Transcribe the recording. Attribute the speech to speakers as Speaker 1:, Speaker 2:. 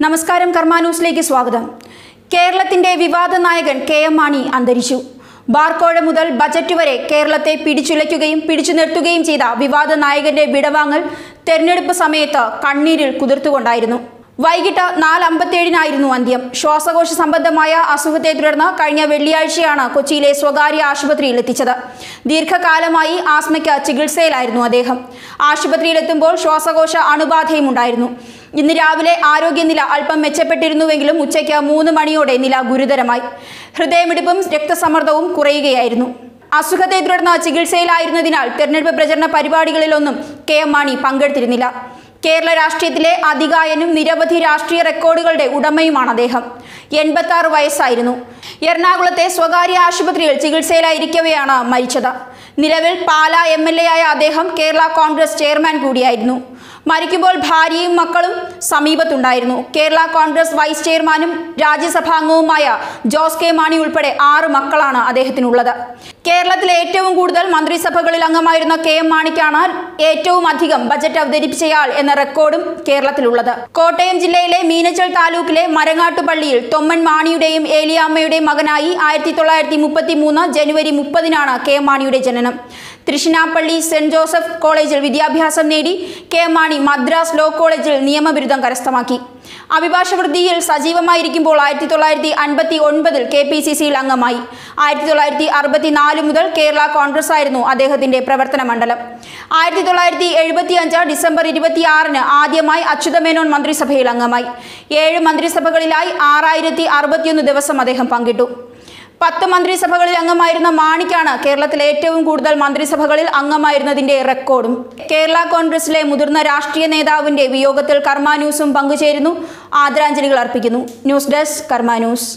Speaker 1: നമസ്കാരം കർമ്മ ന്യൂസിലേക്ക് സ്വാഗതം. കേരളത്തിന്റെ വിവാദ നായകൻ കെ എം മാണി അന്തരിച്ചു. ബാർക്കോഴ മുതൽ ബജറ്റ് വരെ കേരളത്തെ പിടിച്ചുലയ്ക്കുകയും പിടിച്ചു നിർത്തുകയും ചെയ്ത വിവാദ നായകന്റെ വിടവാങ്ങൽ തെരഞ്ഞെടുപ്പ് സമയത്ത് കണ്ണീരിൽ കുതിർത്തുകൊണ്ടായിരുന്നു. വൈകിട്ട് നാല് അമ്പത്തിയേഴിനായിരുന്നു അന്ത്യം. ശ്വാസകോശ സംബന്ധമായ അസുഖത്തെ തുടർന്ന് കഴിഞ്ഞ വെള്ളിയാഴ്ചയാണ് കൊച്ചിയിലെ സ്വകാര്യ ആശുപത്രിയിൽ എത്തിച്ചത്. ദീർഘകാലമായി ആസ്മയ്ക്ക് ചികിത്സയിലായിരുന്നു അദ്ദേഹം. ആശുപത്രിയിലെത്തുമ്പോൾ ശ്വാസകോശ അണുബാധയും ഉണ്ടായിരുന്നു ഇന്ന് രാവിലെ ആരോഗ്യനില അല്പം മെച്ചപ്പെട്ടിരുന്നുവെങ്കിലും ഉച്ചയ്ക്ക് മൂന്ന് മണിയോടെ നില ഗുരുതരമായി. ഹൃദയമിടിപ്പും രക്തസമ്മർദ്ദവും കുറയുകയായിരുന്നു. അസുഖത്തെ തുടർന്ന് ചികിത്സയിലായിരുന്നതിനാൽ തെരഞ്ഞെടുപ്പ് പ്രചരണ പരിപാടികളിലൊന്നും കെ എം മാണി പങ്കെടുത്തിരുന്നില്ല. കേരള രാഷ്ട്രീയത്തിലെ അതികായനും നിരവധി രാഷ്ട്രീയ റെക്കോർഡുകളുടെ ഉടമയുമാണ് അദ്ദേഹം. എൺപത്തി വയസ്സായിരുന്നു. എറണാകുളത്തെ സ്വകാര്യ ആശുപത്രിയിൽ ചികിത്സയിലായിരിക്കവെയാണ് മരിച്ചത്. നിലവിൽ പാല എം എൽ എ ആയ അദ്ദേഹം കേരള കോൺഗ്രസ് ചെയർമാൻ കൂടിയായിരുന്നു. മരിക്കുമ്പോൾ ഭാര്യയും മക്കളും സമീപത്തുണ്ടായിരുന്നു. കേരള കോൺഗ്രസ് വൈസ് ചെയർമാനും രാജ്യസഭാംഗവുമായ ജോസ് കെ മാണി ഉൾപ്പെടെ ആറ് മക്കളാണ് അദ്ദേഹത്തിനുള്ളത്. കേരളത്തിലെ ഏറ്റവും കൂടുതൽ മന്ത്രിസഭകളിൽ അംഗമായിരുന്ന കെ എം മാണിക്കാണ് ഏറ്റവും അധികം ബജറ്റ് അവതരിപ്പിച്ചയാൾ എന്ന റെക്കോർഡും കേരളത്തിലുള്ളത്. കോട്ടയം ജില്ലയിലെ മീനച്ചൽ താലൂക്കിലെ മരങ്ങാട്ടുപള്ളിയിൽ തൊമ്മൻ മാണിയുടെയും ഏലിയാമ്മയുടെയും മകനായി ആയിരത്തി തൊള്ളായിരത്തി മുപ്പത്തി മൂന്ന് ജനുവരി മുപ്പതിനാണ് കെ മാണിയുടെ ജനനം. തൃശ്ശിനാപ്പള്ളി സെന്റ് ജോസഫ് കോളേജിൽ വിദ്യാഭ്യാസം നേടി കെ മാണി മദ്രാസ് ലോ കോളേജിൽ നിയമബിരുദം കരസ്ഥമാക്കി. അഭിഭാഷകവൃത്തിയിൽ സജീവമായിരിക്കുമ്പോൾ ആയിരത്തി തൊള്ളായിരത്തി അൻപത്തി ഒൻപതിൽ കെ പി സി സിയിൽ അംഗമായി. ആയിരത്തി തൊള്ളായിരത്തി അറുപത്തി നാല് മുതൽ കേരള കോൺഗ്രസ് ആയിരുന്നു അദ്ദേഹത്തിന്റെ പ്രവർത്തന മണ്ഡലം. ആയിരത്തി തൊള്ളായിരത്തി എഴുപത്തി അഞ്ച് ഡിസംബർ ഇരുപത്തിയാറിന് ആദ്യമായി അച്യുതമേനോൻ മന്ത്രിസഭയിൽ അംഗമായി. ഏഴ് മന്ത്രിസഭകളിലായി ആറായിരത്തി അറുപത്തിയൊന്ന് ദിവസം അദ്ദേഹം പങ്കിട്ടു. പത്ത് മന്ത്രിസഭകളിൽ അംഗമായിരുന്ന മാണിക്കാണ് കേരളത്തിലെ ഏറ്റവും കൂടുതൽ മന്ത്രിസഭകളിൽ അംഗമായിരുന്നതിന്റെ റെക്കോർഡും. കേരള കോൺഗ്രസിലെ മുതിർന്ന രാഷ്ട്രീയ നേതാവിന്റെ വിയോഗത്തിൽ കർമ്മ ന്യൂസും പങ്കുചേരുന്നു. ആദരാഞ്ജലികൾ അർപ്പിക്കുന്നു. News desk Karma news.